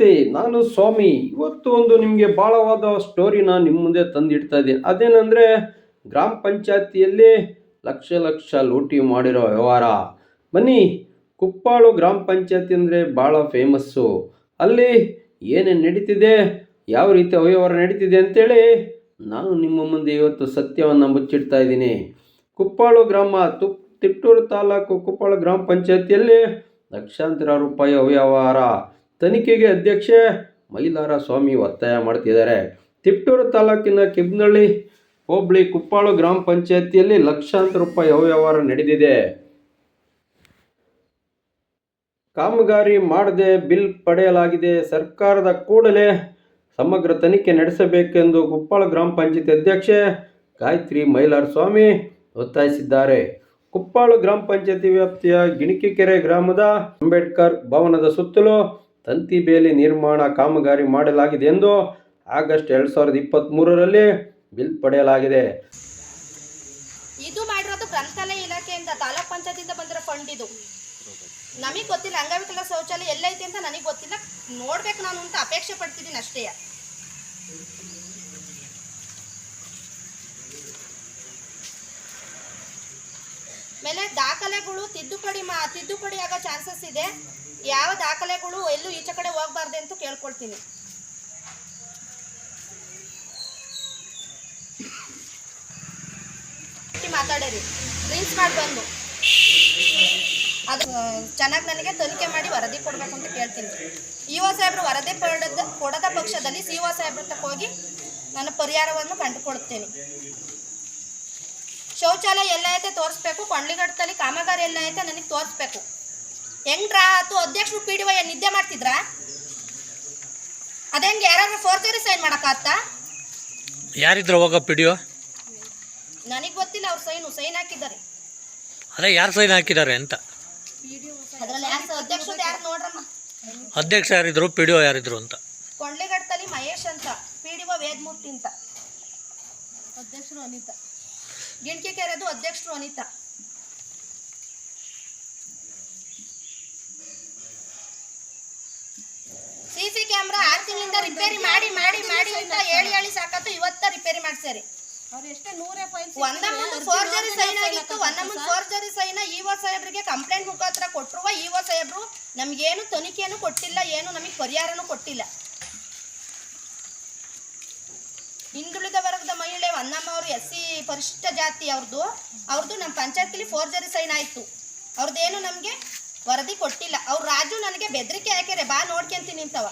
ನಮಸ್ತೆ, ನಾನು ಸ್ವಾಮಿ. ಇವತ್ತು ಒಂದು ನಿಮಗೆ ಭಾಳವಾದ ಸ್ಟೋರಿನ ನಿಮ್ಮ ಮುಂದೆ ತಂದಿಡ್ತಾ ಇದ್ದೀನಿ. ಅದೇನೆಂದರೆ, ಗ್ರಾಮ ಪಂಚಾಯತಿಯಲ್ಲಿ ಲಕ್ಷ ಲಕ್ಷ ಲೂಟಿ ಮಾಡಿರೋ ವ್ಯವಹಾರ. ಬನ್ನಿ, ಕುಪ್ಪಾಳು ಗ್ರಾಮ ಪಂಚಾಯತಿ ಅಂದರೆ ಭಾಳ ಫೇಮಸ್ಸು ಅಲ್ಲಿ ಏನೇನು ನಡೀತಿದೆ, ಯಾವ ರೀತಿ ಅವ್ಯವಹಾರ ನಡೀತಿದೆ ಅಂತೇಳಿ ನಾನು ನಿಮ್ಮ ಮುಂದೆ ಇವತ್ತು ಸತ್ಯವನ್ನು ಮುಚ್ಚಿಡ್ತಾ ಇದ್ದೀನಿ. ಕುಪ್ಪಾಳು ಗ್ರಾಮ, ತುಪ್, ತಿಟ್ಟೂರು ತಾಲೂಕು ಕುಪ್ಪಾಳು ಗ್ರಾಮ ಪಂಚಾಯತಿಯಲ್ಲಿ ಲಕ್ಷಾಂತರ ರೂಪಾಯಿ ಅವ್ಯವಹಾರ. ತನಿಖೆಗೆ ಅಧ್ಯಕ್ಷೆ ಮೈಲಾರ ಸ್ವಾಮಿ ಒತ್ತಾಯ ಮಾಡ್ತಿದ್ದಾರೆ. ತಿಪ್ಟೂರು ತಾಲೂಕಿನ ಕಿಬ್ನಳ್ಳಿ ಹೋಬಳಿ ಕುಪ್ಪಾಳು ಗ್ರಾಮ ಪಂಚಾಯತಿಯಲ್ಲಿ ಲಕ್ಷಾಂತರ ರೂಪಾಯಿ ಅವ್ಯವಹಾರ ನಡೆದಿದೆ. ಕಾಮಗಾರಿ ಮಾಡದೆ ಬಿಲ್ ಪಡೆಯಲಾಗಿದೆ. ಸರ್ಕಾರದ ಕೂಡಲೇ ಸಮಗ್ರ ತನಿಖೆ ನಡೆಸಬೇಕೆಂದು ಕುಪ್ಪಾಳ ಗ್ರಾಮ ಪಂಚಾಯತಿ ಅಧ್ಯಕ್ಷೆ ಗಾಯತ್ರಿ ಮೈಲಾರ ಸ್ವಾಮಿ ಒತ್ತಾಯಿಸಿದ್ದಾರೆ. ಕುಪ್ಪಾಳು ಗ್ರಾಮ ಪಂಚಾಯತಿ ವ್ಯಾಪ್ತಿಯ ಗಿಣಿಕೆಕೆರೆ ಗ್ರಾಮದ ಅಂಬೇಡ್ಕರ್ ಭವನದ ಸುತ್ತಲೂ ತಂತಿ ಬೇಲಿ ನಿರ್ಮಾಣ ಕಾಮಗಾರಿ ಮಾಡಲಾಗಿದೆ ಎಂದು ಆಗಸ್ಟ್ ಎರಡು ಸಾವಿರದ ಇಪ್ಪತ್ತ್ಮೂರರಲ್ಲಿ ಬಿಲ್ ಪಡೆಯಲಾಗಿದೆ. ಇದು ಮಾಡಿರೋದು ಗ್ರಂಥಾಲಯ ಇಲಾಖೆಯಿಂದ, ತಾಲೂಕ್ ಪಂಚಾಯತಿಂದ ಬಂದಿರೋ ಫಂಡ್ ಇದು. ನಮಗೆ ಗೊತ್ತಿಲ್ಲ, ಅಂಗವಿಕಲ ಶೌಚಾಲಯ ಎಲ್ಲೈತೆ ಅಂತ ನನಗೆ ಗೊತ್ತಿಲ್ಲ. ನೋಡ್ಬೇಕು ನಾನು ಅಂತ ಅಪೇಕ್ಷೆ ಪಡ್ತಿದ್ದೀನಿ ಅಷ್ಟೇ. ಮೇಲೆ ದಾಖಲೆಗಳು ತಿದ್ದುಪಡಿ ಮಾ, ತಿದ್ದುಪಡಿ ಆಗೋ ಚಾನ್ಸಸ್ ಇದೆ. ಯಾವ ದಾಖಲೆಗಳು ಎಲ್ಲೂ ಈಚೆ ಕಡೆ ಹೋಗ್ಬಾರ್ದು ಅಂತ ಕೇಳ್ಕೊಳ್ತೀನಿ. ಮಾತಾಡೇರಿ. ರೀಲ್ಸ್ ಮಾಡಿ ಬಂದು. ಅದು ಚೆನ್ನಾಗಿ ನನಗೆ ತನಿಖೆ ಮಾಡಿ ವರದಿ ಕೊಡಬೇಕು ಅಂತ ಕೇಳ್ತೀನಿ. ಇ ಒ ಸಾಹೇಬ್ರು ವರದಿ ಕೊಡದ ಕೊಡದ ಪಕ್ಷದಲ್ಲಿ ಸಿ ಒ ಸಾಹೇಬ್ರ ತಕ್ಕ ಹೋಗಿ ನಾನು ಪರಿಹಾರವನ್ನು ಕಂಡುಕೊಳ್ತೇನೆ ಶೌಚಾಲಯ ಎಲ್ಲ ಐತೆ ತೋರಿಸ್ಬೇಕು ಕೊಂಡ್ಲಿಗಟ್ಟದಲ್ಲಿ ಕಾಮಗಾರಿ ಎಲ್ಲ ಐತೆ ನನಗೆ ತೋರಿಸ್ಬೇಕು. ಹೆಂಗ್ ರಾ ಆತು ಅಧ್ಯಕ್ಷರು ಪಿ ಡಿ ವೈ ನಿದ್ದೆ ಮಾಡ್ತಿದ್ರಾ? ಅದೇಂಗೆ ಯಾರಾದ್ರೂ ಫೋರ್ಜರಿ ಸೈನ್ ಮಾಡೋಕ್ಕಾಗ್ತಾ? ಯಾರಿದ್ರು ಹೋಗೋ ಪಿಡಿಯೋ ನನಗೆ ಗೊತ್ತಿಲ್ಲ ಅವ್ರು ಸೈನು ಸೈನ್ ಹಾಕಿದ್ದಾರೆ. ಅದೇ ಯಾರು ಸೈನ್ ಹಾಕಿದ್ದಾರೆ ಅಂತ. ಅದರಲ್ಲಿ ಯಾರು ಅಧ್ಯಕ್ಷರು ಯಾರು ನೋಡ್ರಮ್ಮ? ಅಧ್ಯಕ್ಷ ಯಾರಿದ್ರು ಪಿಡಿಯೋ ಯಾರಿದ್ರು ಅಂತ. ಕೊಂಡ್ಲಿಗಟ್ಟಲ್ಲಿ ಮಹೇಶ್ ಅಂತ ಪಿ ಡಿ ಒ ವೇದಮೂರ್ತಿ ಅಂತ. ಅಧ್ಯಕ್ಷರು ಅನಿತಾ. ಗಿಣ್ಕಿ ಕೆರೆದು ಅಧ್ಯಕ್ಷರು ಅನಿತಾ. ಸಿ ಸಿ ಕ್ಯಾಮ್ರಾ ಆರು ತಿಂಗಳಿಂದ ರಿಪೇರಿ ಮಾಡಿ ಮಾಡಿ ಮಾಡಿ ಅಂತ ಹೇಳಿ ಹೇಳಿ ಸಾಕತ್ತು ಇವತ್ತ ರಿಪೇರಿ ಮಾಡ್ಸ್ಯಾರಿ. ಒಂದ ಮುಂದೆ ಫೋರ್ಜರಿ ಸೈನ್ ಆಗಿತ್ತು ಫೋರ್ಜರಿ ಸೈನ್ ಇಒ ಸಾಹೇಬ್ರಿಗೆ ಕಂಪ್ಲೇಂಟ್ ಮುಖಾಂತರ ಕೊಟ್ಟರುವ ಇಒ ಸಾಹೇಬ್ರು ನಮ್ಗೇನು ತನಿಖೆಯನ್ನು ಕೊಟ್ಟಿಲ್ಲ ಏನು ನಮಗೆ ಪರಿಹಾರನೂ ಕೊಟ್ಟಿಲ್ಲ. ಹಿಂದುಳಿದ ವರ್ಗದ ಮಹಿಳೆ ವನ್ನಮ್ಮ ಅವರು ಎಸ್ ಸಿ ಪರಿಶಿಷ್ಟ ಜಾತಿ ಅವ್ರದ್ದು ಅವ್ರದ್ದು ನಮ್ಮ ಪಂಚಾಯತಿಲಿ ಫೋರ್ಜರಿ ಸೈನ್ ಆಯಿತು. ಅವ್ರದ್ದೇನು ನಮಗೆ ವರದಿ ಕೊಟ್ಟಿಲ್ಲ. ಅವ್ರು ರಾಜು ನನಗೆ ಬೆದರಿಕೆ ಹಾಕ್ಯಾರೆ ಬಾ ನೋಡ್ಕೊಂತೀನಿ ಅಂತವ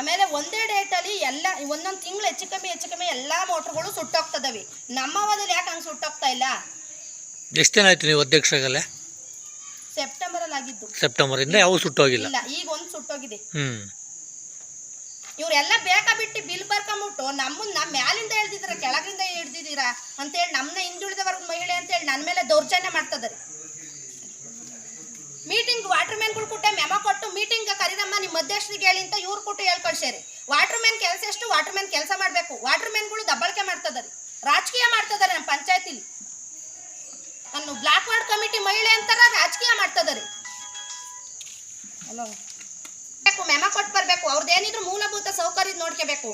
ಆಮೇಲೆ ಒಂದೇ ಡೇಟಲ್ಲಿ ಎಲ್ಲ ಒಂದೊಂದು ತಿಂಗಳು ಹೆಚ್ಚು ಕಮ್ಮಿ ಹೆಚ್ಚು ಕಮ್ಮಿ ಎಲ್ಲ ಮೋಟ್ರುಗಳು ಸುಟ್ಟೋಗ್ತದವಿ. ನಮ್ಮ ಅವಧಿಯಲ್ಲಿ ಯಾಕೆ ಹಂಗೆ ಸುಟ್ಟೋಗ್ತಾ ಇಲ್ಲ? ಎಷ್ಟು ದಿನ ಆಯ್ತು ನೀವು ಅಧ್ಯಕ್ಷರಾಗಲ್ಲೇ ಸೆಪ್ಟೆಂಬರಲ್ಲಿ ಆಗಿದ್ದು. ಸೆಪ್ಟೆಂಬರಿಂದ ಯಾವ ಸುಟ್ಟೋಗಿಲ್ಲ. ಇಲ್ಲ ಈಗ ಒಂದು ಸುಟ್ಟೋಗಿದೆ. ಹ್ಞೂ ಇವರೆಲ್ಲ ಬೇಕಾ ಬಿಟ್ಟು ಬಿಲ್ ಬರ್ಕೊಂಬಿಟ್ಟು ನಮ್ಮನ್ನ ನಮ್ಮ ಮ್ಯಾಲಿಂದ ಹೇಳ್ತಿದ್ದೀರ ಕೆಳಗಿಂದ ಹಿಡ್ದಿದ್ದೀರಾ ಅಂತೇಳಿ ನಮ್ಮನ್ನ ಹಿಂದುಳಿದ ವರ್ಗ ಮಹಿಳೆ ಅಂತೇಳಿ ನನ್ನ ಮೇಲೆ ದೌರ್ಜನ್ಯ ಮಾಡ್ತದ್ರಿ ಮೀಟಿಂಗ್ ವಾಟರ್ ಮ್ಯಾನ್ಗಳು ಕೊಟ್ಟೆ ಮೆಮ ಕೊಟ್ಟು ಮೀಟಿಂಗ್ ಕರೀರಮ್ಮ ನಿಮ್ಮ ಅಧ್ಯಕ್ಷರಿಗೆ ಹೇಳಿ ಅಂತ ಇವ್ರು ಕೊಟ್ಟು ಹೇಳ್ಕೊಳ್ಸೇರಿ ವಾಟರ್ ಮ್ಯಾನ್ ಕೆಲಸ ಎಷ್ಟು? ವಾಟರ್ ಮ್ಯಾನ್ ಕೆಲಸ ಮಾಡಬೇಕು. ವಾಟರ್ ಮ್ಯಾನ್ಗಳು ದಬ್ಬಳಿಕೆ ಮಾಡ್ತದ್ರಿ ರಾಜಕೀಯ ಮಾಡ್ತದಾರೆ ನಮ್ಮ ಪಂಚಾಯತಿಲಿ. ನಾನು ಬ್ಲಾಕ್ ವಾರ್ಡ್ ಕಮಿಟಿ ಮಹಿಳೆ ಅಂತಾರ, ರಾಜಕೀಯ ಮಾಡ್ತದ್ರಿ ಹಲೋ ಮೆಮ ಕೊಟ್ಟು ಬರಬೇಕು ಅವ್ರದ್ದೇನಿದ್ರು ಮೂಲಭೂತ ಸೌಕರ್ಯ ನೋಡ್ಕೋಬೇಕು.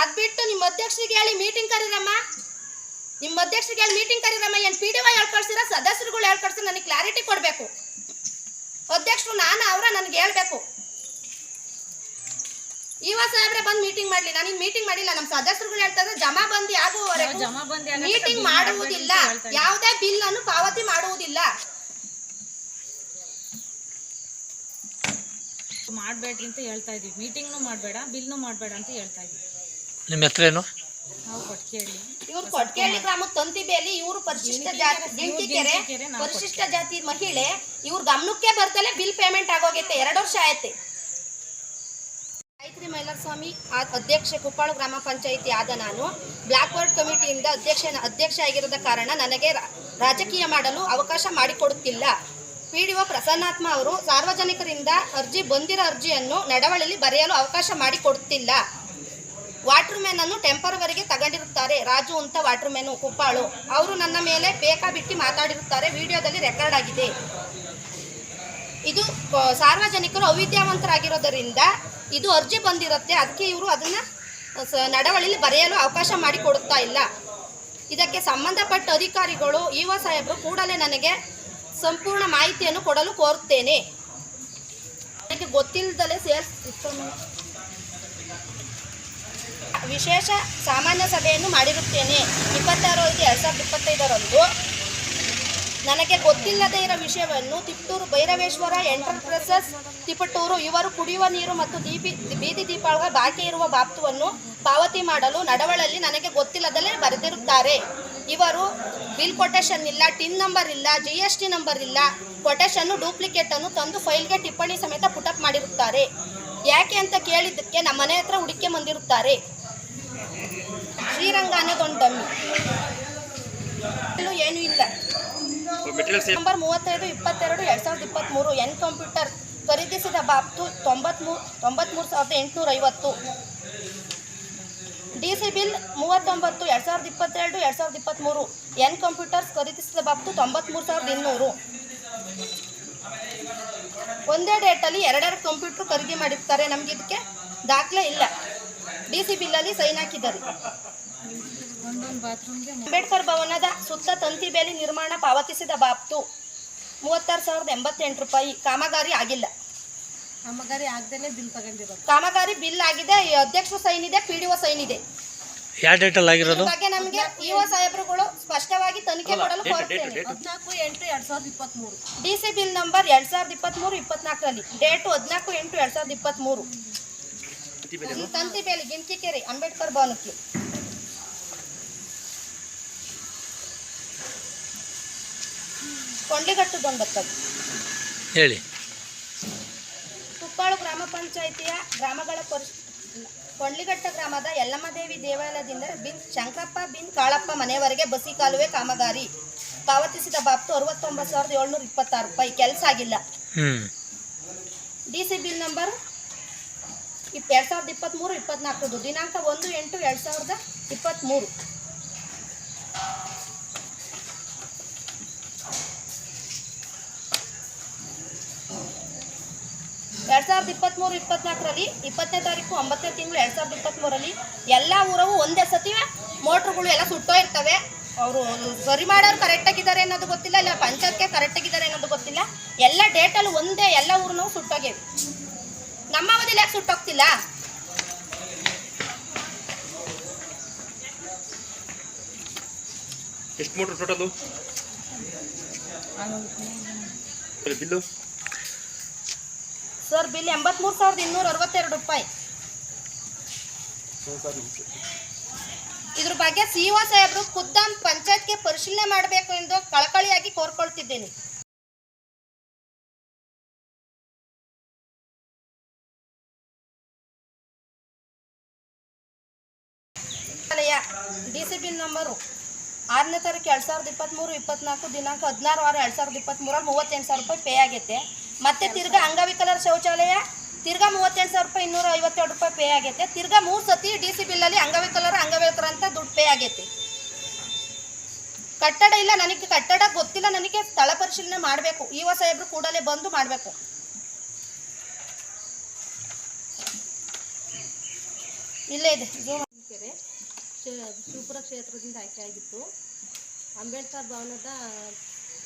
ಅದು ಬಿಟ್ಟು ನಿಮ್ಮ ಅಧ್ಯಕ್ಷರಿಗೆ ಹೇಳಿ ಮೀಟಿಂಗ್ ಕರೀರಮ್ಮ. ನಿಮ್ಮ ಅಧ್ಯಕ್ಷರಿಗೆ ಹೇಳಿ ಮೀಟಿಂಗ್ ಕರೀರಮ್ಮ ಏನು ಪಿ ಡಿ ವೈ ಹೇಳ್ಕೊಳ್ಸಿರ ಸದಸ್ಯರುಗಳು ಹೇಳ್ಕೊಳ್ಸಿ ನನಗೆ ಕ್ಲಾರಿಟಿ ಕೊಡಬೇಕು. ಅಧ್ಯಕ್ಷರು ನಾನು ಅವರ ನನಗೆ ಹೇಳಬೇಕು. ಇವ ಸಾಹೇಬ್ರೆ ಬಂದು ಮೀಟಿಂಗ್ ಮಾಡ್ಲಿ ನಾನು ಮೀಟಿಂಗ್ ಮಾಡಿಲ್ಲ ನಮ್ಮ ಸದಸ್ಯರುಗಳು ಹೇಳ್ತಾ ಜಮಾಬಂದಿ ಜಮಾ ಬಂದಿ ಆಗುವವರೆಗೂ ಮೀಟಿಂಗ್ ಮಾಡುವುದಿಲ್ಲ. ಯಾವುದೇ ಬಿಲ್ ಅನ್ನು ಪಾವತಿ ಮಾಡುವುದಿಲ್ಲ. ಮಾಡಬೇಡ್ರಿ ಅಂತ ಹೇಳ್ತಾ ಇದೀವಿ. ಮೀಟಿಂಗ್ನು ಮಾಡಬೇಡ ಬಿಲ್ನು ಮಾಡಬೇಡ ಅಂತ ಹೇಳ್ತಾ ಇದೀವಿ. ನಿಮ್ಮ ಹೆಸರೇನು? ನಾವು ಕೊಟ್ಕೇಳಿ. ಇವರು ಕೊಟ್ಕೇಳಿ ಗ್ರಾಮ ತಂತಿಬೇಲಿ ಇವರು ಪರಿಶಿಷ್ಟ ಜಾತಿ ಜಿಂಕಿಕೆರೆ ಪರಿಶಿಷ್ಟ ಜಾತಿ ಮಹಿಳೆ ಇವ್ರ ಗಮನಕ್ಕೆ ಬರ್ತಲೇ ಬಿಲ್ ಪೇಮೆಂಟ್ ಆಗೋಗೈತೆ ಎರಡು ವರ್ಷ ಆಯ್ತೆ. ಗಾಯತ್ರಿ ಮೈಲಾರಸ್ವಾಮಿ ಆ- ಅಧ್ಯಕ್ಷೆ ಕುಪ್ಪಾಳು ಗ್ರಾಮ ಪಂಚಾಯಿತಿ ಆದ ನಾನು. ಬ್ಲಾಕ್ ಬೋರ್ಡ್ ಕಮಿಟಿಯಿಂದ ಅಧ್ಯಕ್ಷ ಅಧ್ಯಕ್ಷ ಆಗಿರದ ಕಾರಣ ನನಗೆ ರಾಜಕೀಯ ಮಾಡಲು ಅವಕಾಶ ಮಾಡಿಕೊಡುತ್ತಿಲ್ಲ. ಪಿ ಡಿ ಒ ಪ್ರಸನ್ನಾತ್ಮ ಅವರು ಸಾರ್ವಜನಿಕರಿಂದ ಅರ್ಜಿ ಬಂದಿರೋ ಅರ್ಜಿಯನ್ನು ನಡವಳಿಯಲ್ಲಿ ಬರೆಯಲು ಅವಕಾಶ ಮಾಡಿಕೊಡುತ್ತಿಲ್ಲ ವಾಟರ್ ಮ್ಯಾನ್ ಅನ್ನು ಟೆಂಪರವರಿಗೆ ತಗೊಂಡಿರುತ್ತಾರೆ. ರಾಜು ಅಂತ ವಾಟರ್ ಮ್ಯಾನು ಕುಪ್ಪಾಳು. ಅವರು ನನ್ನ ಮೇಲೆ ಬೇಕಾಬಿಟ್ಟಿ ಮಾತಾಡಿರುತ್ತಾರೆ. ವಿಡಿಯೋದಲ್ಲಿ ರೆಕಾರ್ಡ್ ಆಗಿದೆ. ಇದು ಸಾರ್ವಜನಿಕರು ಅವಿದ್ಯಾವಂತರಾಗಿರೋದರಿಂದ ಇದು ಅರ್ಜಿ ಬಂದಿರುತ್ತೆ. ಅದಕ್ಕೆ ಇವರು ಅದನ್ನ ನಡವಳಿಲಿ ಬರೆಯಲು ಅವಕಾಶ ಮಾಡಿಕೊಡುತ್ತಾ ಇಲ್ಲ. ಇದಕ್ಕೆ ಸಂಬಂಧಪಟ್ಟ ಅಧಿಕಾರಿಗಳು ಇವ ಸಾಹೇಬರು ಕೂಡಲೇ ನನಗೆ ಸಂಪೂರ್ಣ ಮಾಹಿತಿಯನ್ನು ಕೊಡಲು ಕೋರುತ್ತೇನೆ. ನನಗೆ ಗೊತ್ತಿಲ್ಲದಲೇ ಸೇಲ್ಸ್ ವಿಶೇಷ ಸಾಮಾನ್ಯ ಸಭೆಯನ್ನು ಮಾಡಿರುತ್ತೇನೆ. ಇಪ್ಪತ್ತಾರು ಐದು ಎರಡು ಸಾವಿರದ ಇಪ್ಪತ್ತೈದರಂದು. ನನಗೆ ಗೊತ್ತಿಲ್ಲದೇ ಇರೋ ವಿಷಯವನ್ನು ತಿಪ್ಟೂರು ಭೈರವೇಶ್ವರ ಎಂಟರ್ಪ್ರೈಸಸ್ ತಿಪಟೂರು ಇವರು ಕುಡಿಯುವ ನೀರು ಮತ್ತು ದೀಪಿ ಬೀದಿ ದೀಪಗಳ ಬಾಕಿ ಇರುವ ಬಾಪ್ತವನ್ನು ಪಾವತಿ ಮಾಡಲು ನಡವಳಲ್ಲಿ ನನಗೆ ಗೊತ್ತಿಲ್ಲದಲೇ ಬರೆದಿರುತ್ತಾರೆ. ಇವರು ಬಿಲ್ ಕೊಟೇಷನ್ ಇಲ್ಲ, ಟಿನ್ ನಂಬರ್ ಇಲ್ಲ ಜಿ ಎಸ್ ಟಿ ನಂಬರ್ ಇಲ್ಲ ಕೊಟೇಶನ್ನು ಡೂಪ್ಲಿಕೇಟ್ ಅನ್ನು ತಂದು ಫೈಲ್ಗೆ ಟಿಪ್ಪಣಿ ಸಮೇತ ಪುಟಪ್ ಮಾಡಿರುತ್ತಾರೆ. ಯಾಕೆ ಅಂತ ಕೇಳಿದ್ದಕ್ಕೆ ನಮ್ಮ ಮನೆ ಹತ್ರ ಹುಡುಕೆ ಬಂದಿರುತ್ತಾರೆ. ಶ್ರೀರಂಗ ಅನ್ನೋದೊಂದು ಡಮ್ಮಿ ಏನೂ ಇಲ್ಲ. ನಂಬರ್ ಮೂವತ್ತೈದು, ಇಪ್ಪತ್ತೆರಡು, ಎರಡು ಸಾವಿರದ ಇಪ್ಪತ್ತ್ಮೂರು, ಎನ್ ಕಂಪ್ಯೂಟರ್ ಖರೀದಿಸಿದ ಬಾಬ್ತು ತೊಂಬತ್ಮೂರು ತೊಂಬತ್ಮೂರು ಸಾವಿರದ ಎಂಟುನೂರ ಐವತ್ತು ಡಿ ಸಿ ಬಿಲ್ ಮೂವತ್ತೊಂಬತ್ತು, ಎರಡು ಸಾವಿರದ ಇಪ್ಪತ್ತೆರಡು, ಎರಡು ಸಾವಿರದ ಇಪ್ಪತ್ತ್ಮೂರು. ಎನ್ ಕಂಪ್ಯೂಟರ್ಸ್ ಖರೀದಿಸಿದ ಬಾಬ್ತು ತೊಂಬತ್ತ್ಮೂರು ಸಾವಿರದ ಇನ್ನೂರು. ಒಂದೇ ಡೇಟಲ್ಲಿ ಎರಡೆರಡು ಕಂಪ್ಯೂಟರ್ ಖರೀದಿ ಮಾಡಿರ್ತಾರೆ. ನಮಗೆ ಇದಕ್ಕೆ ದಾಖಲೆ ಇಲ್ಲ. ಡಿ ಸಿ ಬಿಲ್ಲಲ್ಲಿ ಸೈನ್ ಹಾಕಿದ್ದಾರೆ. ಅಂಬೇಡ್ಕರ್ ಭವನದ ಸುತ್ತ ತಂತಿ ಬೇಲಿ ನಿರ್ಮಾಣ ಪಾವತಿಸಿದ ಬಾಬ್ತು ಮೂವತ್ತಾರು ಸಾವಿರದ ಎಂಬತ್ತೆಂಟು ರೂಪಾಯಿ. ಕಾಮಗಾರಿ ಆಗಿಲ್ಲ. ಕಾಮಗಾರಿ ಆಗದೇನೆ ಬಿಲ್ ತಗೊಂಡಿರೋದು. ಕಾಮಗಾರಿ ಬಿಲ್ ಆಗಿದೆ ಅಧ್ಯಕ್ಷ ಸೈನ್ ಇದೆ ಪಿ ಡಿ ಒ ಸೈನ್ ಇದೆ. ಯಾವ ಡೇಟಲ್ಲಿ ಆಗಿರೋದು? ಇದ್ರ ಬಗ್ಗೆ ನಮಗೆ ಇಒ ಸಾಹೇಬರುಗಳು ಸ್ಪಷ್ಟವಾಗಿ ತನಿಖೆ ಕೊಡಲು ಕೋರುತ್ತೇನೆ ಹದಿನಾಲ್ಕು ಎಂಟು ಎರಡು ಸಾವಿರದ ಇಪ್ಪತ್ತ್ಮೂರು ಡಿ ಸಿ ಬಿಲ್ ನಂಬರ್ ಎರಡ್ ಸಾವಿರದ ಇಪ್ಪತ್ತ್ಮೂರು ಇಪ್ಪತ್ನಾಲ್ಕರಲ್ಲಿ. ಡೇಟು ಹದಿನಾಲ್ಕು ಎಂಟು ಎರಡು ಸಾವಿರದ ಇಪ್ಪತ್ತ್ಮೂರು ತಂತಿ ಬೇಲಿ ಗಿಂತಿಕೆರೆ ಅಂಬೇಡ್ಕರ್ ಭವನಕ್ಕೆ ಕೊಂಡಿಗಟ್ಟು ದೊಂಡತ್ತದು ಹೇಳಿ. ಪಂಚಾಯಿತಿಯ ಗ್ರಾಮಗಳ ಕೊಳ್ಳಿಗಟ್ಟ ಕೊಂಡ್ಲಿಘಟ್ಟ ಗ್ರಾಮದ ಯಲ್ಲಮ್ಮದೇವಿ ದೇವಾಲಯದಿಂದ ಬಿನ್ ಶಂಕರಪ್ಪ ಬಿನ್ ಕಾಳಪ್ಪ ಮನೆಯವರೆಗೆ ಬಸಿ ಕಾಲುವೆ ಕಾಮಗಾರಿ ಪಾವತಿಸಿದ ಬಾಬ್ತು ಅರವತ್ತೊಂಬತ್ತು ಸಾವಿರದ ಏಳ್ನೂರ ಇಪ್ಪತ್ತಾರು ರೂಪಾಯಿ. ಕೆಲಸ ಆಗಿಲ್ಲ. ಡಿ ಸಿ ಬಿಲ್ ನಂಬರ್ ಇಪ್ಪ ಎರಡು ಸಾವಿರದ ಇಪ್ಪತ್ತ್ಮೂರು ಇಪ್ಪತ್ತ್ನಾಲ್ಕು ದಿನಾಂಕ ಒಂದು ಎಂಟು ಎರಡು ಸಾವಿರದ ಇಪ್ಪತ್ತ್ಮೂರು ಸಾವಿರದ ಇಪ್ಪತ್ತ್ಮೂರು ಇಪ್ಪತ್ನಾಲ್ಕರಲ್ಲಿ ಇಪ್ಪತ್ತನೇ ತಾರೀಕು ಒಂಬತ್ತನೇ ತಿಂಗಳು ಎರಡು ಸಾವಿರದ ಇಪ್ಪತ್ತ್ಮೂರಲ್ಲಿ ಎಲ್ಲ ಊರವು ಒಂದೇ ಸತಿ ಮೋಟ್ರುಗಳು ಎಲ್ಲ ಸುಟ್ಟೋ ಇರ್ತವೆ. ಅವರು ಸರಿ ಮಾಡೋರು ಕರೆಕ್ಟಾಗಿದ್ದಾರೆ ಅನ್ನೋದು ಗೊತ್ತಿಲ್ಲ ಇಲ್ಲ ಪಂಚಾಯತ್ಗೆ ಕರೆಕ್ಟಾಗಿದ್ದಾರೆ ಅನ್ನೋದು ಗೊತ್ತಿಲ್ಲ. ಎಲ್ಲ ಡೇಟಲ್ಲಿ ಒಂದೇ ಎಲ್ಲ ಊರನ್ನೂ ಸುಟ್ಟೋಗೇವೆ. ನಮ್ಮ ಅವಧಿಲಿ ಯಾಕೆ ಸುಟ್ಟೋಗ್ತಿಲ್ಲ? ಎಷ್ಟು motor total bill? Sir, bill ಎಂಬತ್ಮೂರು ಸಾವಿರದ ಇನ್ನೂರ ಅರವತ್ತೆರಡು ರೂಪಾಯಿ. ಇದ್ರ ಬಗ್ಗೆ ಸಿ ಒ ಸಾಹೇಬರು ಖುದ್ದಾಂ ಪಂಚಾಯತ್ಗೆ ಪರಿಶೀಲನೆ ಮಾಡಬೇಕು ಎಂದು ಕಳಕಳಿಯಾಗಿ ಕೋರ್ಕೊಳ್ತಿದ್ದೇನೆ. ಡಿ ಸಿ ಬಿ ನಂಬರು ಆರನೇ ತಾರೀಕು ಎರಡು ಸಾವಿರದ ಇಪ್ಪತ್ತ್ಮೂರು ಇಪ್ಪತ್ನಾಲ್ಕು ದಿನಾಂಕ ಹದಿನಾರು ವಾರ ಎರಡು ಸಾವಿರದ ಇಪ್ಪತ್ತ್ಮೂರಲ್ಲಿ ಮೂವತ್ತೆಂಟು ಸಾವಿರ ರೂಪಾಯಿ ಪೇ ಆಗೈತೆ. ಮತ್ತೆ ತಿರ್ಗಾ ಅಂಗವಿಕಲರ ಶೌಚಾಲಯ, ತಿರ್ಗಾ ಮೂವತ್ತೆಂಟು ಸಾವಿರ ರೂಪಾಯಿ ಇನ್ನೂರ ಐವತ್ತೆರಡು ರೂಪಾಯಿ ಪೇ ಆಗೈತೆ. ತಿರ್ಗಾ ಮೂರು ಸತಿ ಡಿ ಸಿ ಬಿಲ್ಲಲ್ಲಿ ಅಂಗವಿಕಲರ ಅಂಗವಿಕಲರ ಅಂತ ದುಡ್ಡು ಪೇ ಆಗೈತೆ. ಕಟ್ಟಡ ಇಲ್ಲ ನನಗೆ, ಕಟ್ಟಡ ಗೊತ್ತಿಲ್ಲ ನನಗೆ, ಸ್ಥಳ ಪರಿಶೀಲನೆ ಮಾಡಬೇಕು. ಇವ ಸಾಹೇಬರು ಕೂಡಲೇ ಬಂದು ಮಾಡಬೇಕು. ಇಲ್ಲೇ ಇದೆ. ಕೆರೆ ಶಿವಪುರ ಕ್ಷೇತ್ರದಿಂದ ಆಯ್ಕೆಯಾಗಿತ್ತು ಅಂಬೇಡ್ಕರ್ ಭವನದ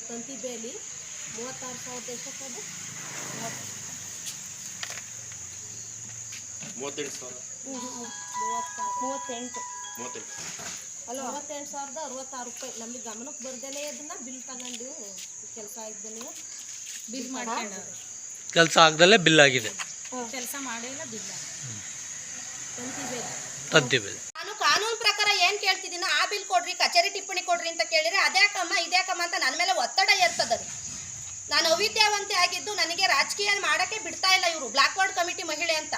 ತಂತಿ ಬೇಲಿ. ಮೂವತ್ತಾರು ಸಾವಿರದ ಎಷ್ಟಕ್ಕದು ಮೂವತ್ತೆಂಟು ಸಾವಿರ. ಮೂವತ್ತಾರು. ಮೂವತ್ತೆಂಟು. ಮೂವತ್ತೆಂಟು. ಅಲ್ಲ ಮೂವತ್ತೆಂಟು ಸಾವಿರದ ಅರವತ್ತಾರು ರೂಪಾಯಿ. ನಮಗೆ ಗಮನಕ್ಕೆ ಬರ್ದೇನೆ ಅದನ್ನ ಬಿಲ್ ತಗೊಂಡು ಕೆಲಸ ಇದ್ದೇನೆ ಬಿಲ್ ಮಾಡ್ಕೊಂಡವ್ರೆ. ಕೆಲಸ ಆಗದಲ್ಲೇ ಬಿಲ್ ಆಗಿದೆ. ಕೆಲಸ ಮಾಡಿಲ್ಲ ಬಿಲ್ ತಂತಿ ಬೇಲಿ. ನಾನು ಕಾನೂನು ಪ್ರಕಾರ ಏನ್ ಕೇಳ್ತಿದ್ದೀನೋ ಆ ಬಿಲ್ ಕೊಡ್ರಿ ಕಚೇರಿ ಟಿಪ್ಪಣಿ ಕೊಡ್ರಿ ಅಂತ ಕೇಳಿದ್ರೆ ಅದ್ಯಾಕಮ್ಮ ಇದ್ಯಾಕಮ್ಮ ಅಂತ ನನ್ನ ಮೇಲೆ ಒತ್ತಡ ಏರ್ತದರಿ ನಾನು ಅವಿದ್ಯಾವಂತೆ ಆಗಿದ್ದು ನನಗೆ ರಾಜಕೀಯ ಮಾಡೋಕ್ಕೆ ಬಿಡ್ತಾ ಇಲ್ಲ ಇವರು. ಬ್ಲಾಕ್ ವಾರ್ಡ್ ಕಮಿಟಿ ಮಹಿಳೆ ಅಂತ.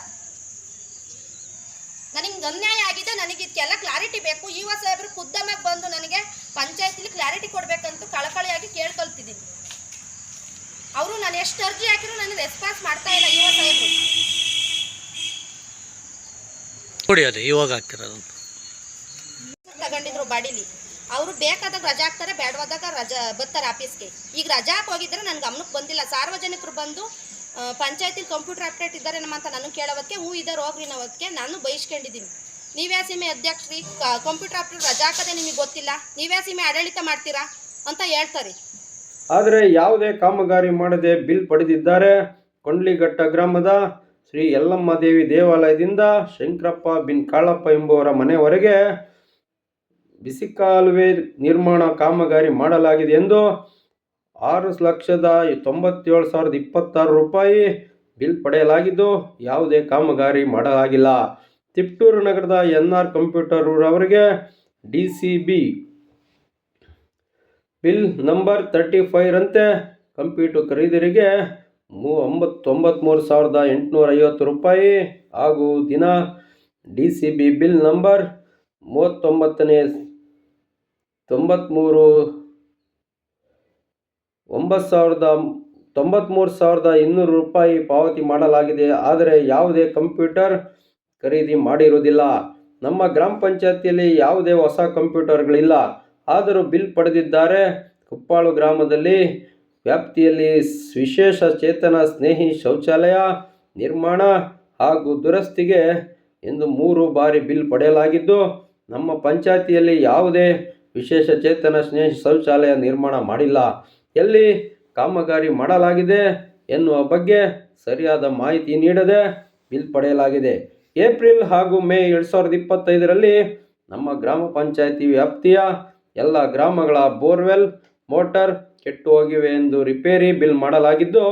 ನನಗೆ ಅನ್ಯಾಯ ಆಗಿದೆ ನನಗೆ ಇದಕ್ಕೆಲ್ಲ ಕ್ಲಾರಿಟಿ ಬೇಕು. ಇವ ಸಾಹೇಬ್ರು ಖುದ್ದಮ್ಮಗೆ ಬಂದು ನನಗೆ ಪಂಚಾಯತಿಲಿ ಕ್ಲಾರಿಟಿ ಕೊಡ್ಬೇಕಂತ ಕಳಕಳಿಯಾಗಿ ಕೇಳ್ಕೊಳ್ತಿದ್ದೀನಿ. ಅವರು ನಾನು ಎಷ್ಟು ಅರ್ಜಿ ಹಾಕಿದ್ರು ನನಗೆ ರೆಸ್ಪಾನ್ಸ್ ಮಾಡ್ತಾ ಇಲ್ಲ ಇವ ಸಾಹೇಬ್ರು ಕೊಡಿ ಅದು ಇವಾಗ ತಗೊಂಡಿದ್ರು ಬಾಡಿಲಿ. ಅವ್ರು ಬೇಕಾದಾಗ ರಜಾ ಹಾಕ್ತಾರೆ, ಬೇಡವಾದಾಗ ರಜಾ ಬರ್ತಾರೆ ಆಫೀಸ್ಗೆ. ಈಗ ರಜಾ ಹೋಗಿದ್ರೆ ನನ್ನ ಗಮನಕ್ಕೆ ಬಂದಿಲ್ಲ. ಸಾರ್ವಜನಿಕರು ಬಂದು ಪಂಚಾಯತಿಲಿ ಕಂಪ್ಯೂಟರ್ ಅಪ್ಡೇಟ್ ಇದ್ದಾರೆ ನಮ್ಮ ಅಂತ ನಾನು ಕೇಳೋದಕ್ಕೆ ಹೂ ಇದ್ದಾರೆ ಹೋಗ್ರಿ ನಾವದಕ್ಕೆ ನಾನು ಬಯಸ್ಕೊಂಡಿದ್ದೀನಿ ನೀವ್ಯಾ ಸೀಮೆ ಅಧ್ಯಕ್ಷರಿ? ಕಂಪ್ಯೂಟರ್ ಅಪ್ಡೇಟ್ ರಜಾ ಹಾಕದೆ ನಿಮಗೆ ಗೊತ್ತಿಲ್ಲ. ನೀವ್ಯಾ ಸೀಮೆ ಆಡಳಿತ ಮಾಡ್ತೀರಾ ಅಂತ ಹೇಳ್ತಾರೆ. ಆದರೆ ಯಾವುದೇ ಕಾಮಗಾರಿ ಮಾಡದೆ ಬಿಲ್ ಪಡೆದಿದ್ದಾರೆ. ಕೊಂಡ್ಲಿಘಟ್ಟ ಗ್ರಾಮದ ಶ್ರೀ ಯಲ್ಲಮ್ಮ ದೇವಿ ದೇವಾಲಯದಿಂದ ಶಂಕರಪ್ಪ ಬಿನ್ ಕಾಳಪ್ಪ ಎಂಬುವರ ಮನೆಯವರೆಗೆ ಬಿಸಿಕಾಲುವೆ ನಿರ್ಮಾಣ ಕಾಮಗಾರಿ ಮಾಡಲಾಗಿದೆ ಎಂದು ಆರು ಲಕ್ಷದ ತೊಂಬತ್ತೇಳು ಸಾವಿರದ ಇಪ್ಪತ್ತಾರು ರೂಪಾಯಿ ಬಿಲ್ ಪಡೆಯಲಾಗಿದ್ದು, ಯಾವುದೇ ಕಾಮಗಾರಿ ಮಾಡಲಾಗಿಲ್ಲ. ತಿಪ್ಟೂರು ನಗರದ ಎನ್ ಆರ್ ಕಂಪ್ಯೂಟರ್ ಅವರಿಗೆ D C B bill number thirty ಫೈವ್ರಂತೆ computer ಖರೀದಿರಿಗೆ ಮೂ ಒಂಬತ್ತೊಂಬತ್ತ್ಮೂರು ಸಾವಿರದ ಎಂಟುನೂರ ಐವತ್ತು ರೂಪಾಯಿ ಹಾಗೂ ದಿನ D C B bill number ಮೂವತ್ತೊಂಬತ್ತನೇ ತೊಂಬತ್ತ್ಮೂರು ಒಂಬತ್ತು ಸಾವಿರದ ತೊಂಬತ್ತ್ಮೂರು ಸಾವಿರದ ಇನ್ನೂರು ರೂಪಾಯಿ ಪಾವತಿ ಮಾಡಲಾಗಿದೆ. ಆದರೆ ಯಾವುದೇ ಕಂಪ್ಯೂಟರ್ ಖರೀದಿ ಮಾಡಿರುವುದಿಲ್ಲ. ನಮ್ಮ ಗ್ರಾಮ ಪಂಚಾಯತಿಯಲ್ಲಿ ಯಾವುದೇ ಹೊಸ ಕಂಪ್ಯೂಟರ್ಗಳಿಲ್ಲ. ಆದರೂ ಬಿಲ್ ಪಡೆದಿದ್ದಾರೆ. ಕುಪ್ಪಾಳು ಗ್ರಾಮದಲ್ಲಿ ವ್ಯಾಪ್ತಿಯಲ್ಲಿ ವಿಶೇಷ ಚೇತನ ಸ್ನೇಹಿ ಶೌಚಾಲಯ ನಿರ್ಮಾಣ ಹಾಗೂ ದುರಸ್ತಿಗೆ ಎಂದು ಮೂರು ಬಾರಿ ಬಿಲ್ ಪಡೆಯಲಾಗಿದ್ದು, ನಮ್ಮ ಪಂಚಾಯತಿಯಲ್ಲಿ ಯಾವುದೇ ವಿಶೇಷ ಚೇತನ ಸ್ನೇಹಿ ಶೌಚಾಲಯ ನಿರ್ಮಾಣ ಮಾಡಿಲ್ಲ. ಎಲ್ಲಿ ಕಾಮಗಾರಿ ಮಾಡಲಾಗಿದೆ ಎನ್ನುವ ಬಗ್ಗೆ ಸರಿಯಾದ ಮಾಹಿತಿ ನೀಡದೆ ಬಿಲ್ ಪಡೆಯಲಾಗಿದೆ. ಏಪ್ರಿಲ್ ಹಾಗೂ ಮೇ ಎರಡು ಸಾವಿರದ ಇಪ್ಪತ್ತೈದರಲ್ಲಿ ನಮ್ಮ ಗ್ರಾಮ ಪಂಚಾಯಿತಿ ವ್ಯಾಪ್ತಿಯ ಎಲ್ಲ ಗ್ರಾಮಗಳ ಬೋರ್ವೆಲ್, ಮೋಟರ್ ಕೆಟ್ಟು ಹೋಗಿವೆ ಎಂದು ರಿಪೇರಿ ಬಿಲ್ ಮಾಡಲಾಗಿದ್ದು,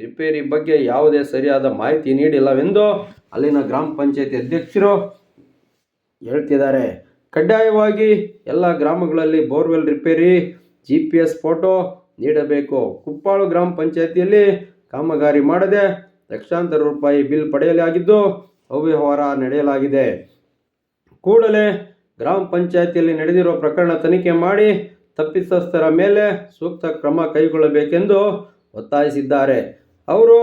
ರಿಪೇರಿ ಬಗ್ಗೆ ಯಾವುದೇ ಸರಿಯಾದ ಮಾಹಿತಿ ನೀಡಿಲ್ಲವೆಂದು ಅಲ್ಲಿನ ಗ್ರಾಮ ಪಂಚಾಯತಿ ಅಧ್ಯಕ್ಷರು ಹೇಳ್ತಿದ್ದಾರೆ. ಕಡ್ಡಾಯವಾಗಿ ಎಲ್ಲ ಗ್ರಾಮಗಳಲ್ಲಿ borewell repair G P S photo ನೀಡಬೇಕು. ಕುಪ್ಪಾಳು ಗ್ರಾಮ ಪಂಚಾಯತಿಯಲ್ಲಿ ಕಾಮಗಾರಿ ಮಾಡದೆ ಲಕ್ಷಾಂತರ ರೂಪಾಯಿ ಬಿಲ್ ಪಡೆಯಲಾಗಿದ್ದು ಅವ್ಯವಹಾರ ನಡೆಯಲಾಗಿದೆ. ಕೂಡಲೇ ಗ್ರಾಮ ಪಂಚಾಯತಿಯಲ್ಲಿ ನಡೆದಿರುವ ಪ್ರಕರಣ ತನಿಖೆ ಮಾಡಿ ತಪ್ಪಿತಸ್ಥರ ಮೇಲೆ ಸೂಕ್ತ ಕ್ರಮ ಕೈಗೊಳ್ಳಬೇಕೆಂದು ಒತ್ತಾಯಿಸಿದ್ದಾರೆ. ಅವರು,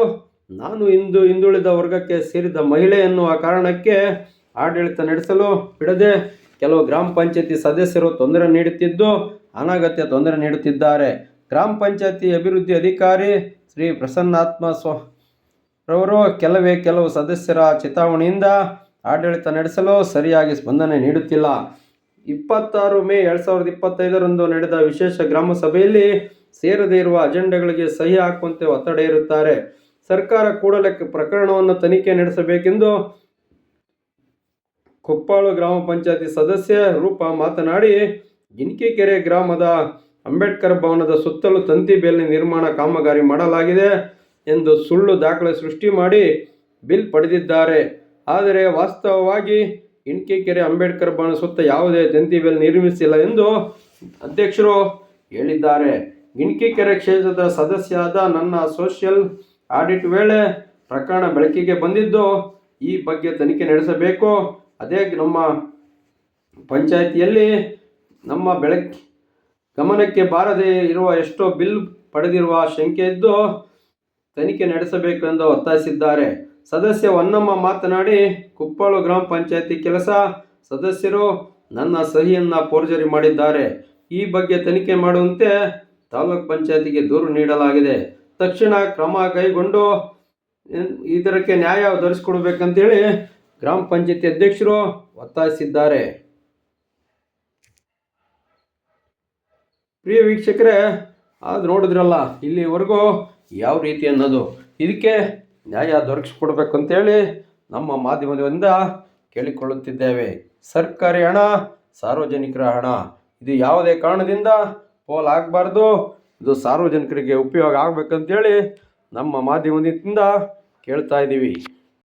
ನಾನು ಇಂದು ಹಿಂದುಳಿದ ವರ್ಗಕ್ಕೆ ಸೇರಿದ ಮಹಿಳೆ ಎನ್ನುವ ಕಾರಣಕ್ಕೆ ಆಡಳಿತ ನಡೆಸಲು ಬಿಡದೆ ಕೆಲವು ಗ್ರಾಮ ಪಂಚಾಯತಿ ಸದಸ್ಯರು ತೊಂದರೆ ನೀಡುತ್ತಿದ್ದು ಅನಗತ್ಯ ತೊಂದರೆ ನೀಡುತ್ತಿದ್ದಾರೆ. ಗ್ರಾಮ ಪಂಚಾಯತಿ ಅಭಿವೃದ್ಧಿ ಅಧಿಕಾರಿ ಶ್ರೀ ಪ್ರಸನ್ನಾತ್ಮ ಸ್ವ ರವರು ಕೆಲವೇ ಕೆಲವು ಸದಸ್ಯರ ಚಿತಾವಣೆಯಿಂದ ಆಡಳಿತ ನಡೆಸಲು ಸರಿಯಾಗಿ ಸ್ಪಂದನೆ ನೀಡುತ್ತಿಲ್ಲ. ಇಪ್ಪತ್ತಾರು ಮೇ ಎರಡು ಸಾವಿರದ ಇಪ್ಪತ್ತೈದರಂದು ನಡೆದ ವಿಶೇಷ ಗ್ರಾಮ ಸಭೆಯಲ್ಲಿ ಸೇರದೇ ಇರುವ ಅಜೆಂಡಾಗಳಿಗೆ ಸಹಿ ಹಾಕುವಂತೆ ಒತ್ತಡ ಇರುತ್ತಾರೆ ಸರ್ಕಾರ ಕೂಡಲೇ ಪ್ರಕರಣವನ್ನು ತನಿಖೆ ನಡೆಸಬೇಕೆಂದು ಕೊಪ್ಪಾಳು ಗ್ರಾಮ ಪಂಚಾಯತಿ ಸದಸ್ಯ ರೂಪ ಮಾತನಾಡಿ ಜಿನಕೆಕೆರೆ ಗ್ರಾಮದ ಅಂಬೇಡ್ಕರ್ ಭವನದ ಸುತ್ತಲೂ ತಂತಿ ಬೇಲಿ ನಿರ್ಮಾಣ ಕಾಮಗಾರಿ ಮಾಡಲಾಗಿದೆ ಎಂದು ಸುಳ್ಳು ದಾಖಲೆ ಸೃಷ್ಟಿ ಮಾಡಿ ಬಿಲ್ ಪಡೆದಿದ್ದಾರೆ. ಆದರೆ ವಾಸ್ತವವಾಗಿ ಇಣಕೆಕೆರೆ ಅಂಬೇಡ್ಕರ್ ಭವನ ಸುತ್ತ ಯಾವುದೇ ತಂತಿ ಬೇಲಿ ನಿರ್ಮಿಸಿಲ್ಲ ಎಂದು ಅಧ್ಯಕ್ಷರು ಹೇಳಿದ್ದಾರೆ. ಇಣಕೆಕೆರೆ ಕ್ಷೇತ್ರದ ಸದಸ್ಯರಾದ ನನ್ನ ಸೋಷಿಯಲ್ ಆಡಿಟ್ ವೇಳೆ ಪ್ರಕರಣ ಬೆಳಕಿಗೆ ಬಂದಿದ್ದು ಈ ಬಗ್ಗೆ ತನಿಖೆ ನಡೆಸಬೇಕು. ಅದೇ ನಮ್ಮ ಪಂಚಾಯಿತಿಯಲ್ಲಿ ನಮ್ಮ ಬೆಳಕ್ ಗಮನಕ್ಕೆ ಬಾರದೇ ಇರುವ ಎಷ್ಟೋ ಬಿಲ್ ಪಡೆದಿರುವ ಶಂಕೆ ಇದ್ದು ತನಿಖೆ ನಡೆಸಬೇಕೆಂದು ಒತ್ತಾಯಿಸಿದ್ದಾರೆ. ಸದಸ್ಯ ಹೊನ್ನಮ್ಮ ಮಾತನಾಡಿ, ಕುಪ್ಪಳು ಗ್ರಾಮ ಪಂಚಾಯತಿ ಕೆಲಸ ಸದಸ್ಯರು ನನ್ನ ಸಹಿಯನ್ನು ಪೋರ್ಜರಿ ಮಾಡಿದ್ದಾರೆ. ಈ ಬಗ್ಗೆ ತನಿಖೆ ಮಾಡುವಂತೆ ತಾಲೂಕ್ ಪಂಚಾಯತಿಗೆ ದೂರು ನೀಡಲಾಗಿದೆ. ತಕ್ಷಣ ಕ್ರಮ ಕೈಗೊಂಡು, ಇದಕ್ಕೆ ನ್ಯಾಯ ಒದಗಿಸ್ಕೊಡ್ಬೇಕಂತೇಳಿ ಗ್ರಾಮ ಪಂಚಾಯತಿ ಅಧ್ಯಕ್ಷರು ಒತ್ತಾಯಿಸಿದ್ದಾರೆ. ಪ್ರಿಯ ವೀಕ್ಷಕರೇ ಅದು ನೋಡಿದ್ರಲ್ಲ, ಇಲ್ಲಿವರೆಗೂ ಯಾವ ರೀತಿ ಅನ್ನೋದು. ಇದಕ್ಕೆ ನ್ಯಾಯ ದೊರಕಿಸ್ಕೊಡ್ಬೇಕು ಅಂತೇಳಿ ನಮ್ಮ ಮಾಧ್ಯಮದಿಂದ ಕೇಳಿಕೊಳ್ಳುತ್ತಿದ್ದೇವೆ. ಸರ್ಕಾರಿ ಹಣ, ಸಾರ್ವಜನಿಕರ ಹಣ. ಇದು ಯಾವುದೇ ಕಾರಣದಿಂದ ಪೋಲ್ ಆಗಬಾರ್ದು, ಇದು ಸಾರ್ವಜನಿಕರಿಗೆ ಉಪಯೋಗ ಆಗಬೇಕಂತೇಳಿ ನಮ್ಮ ಮಾಧ್ಯಮದಿಂದ ಕೇಳ್ತಾ ಇದ್ದೀವಿ.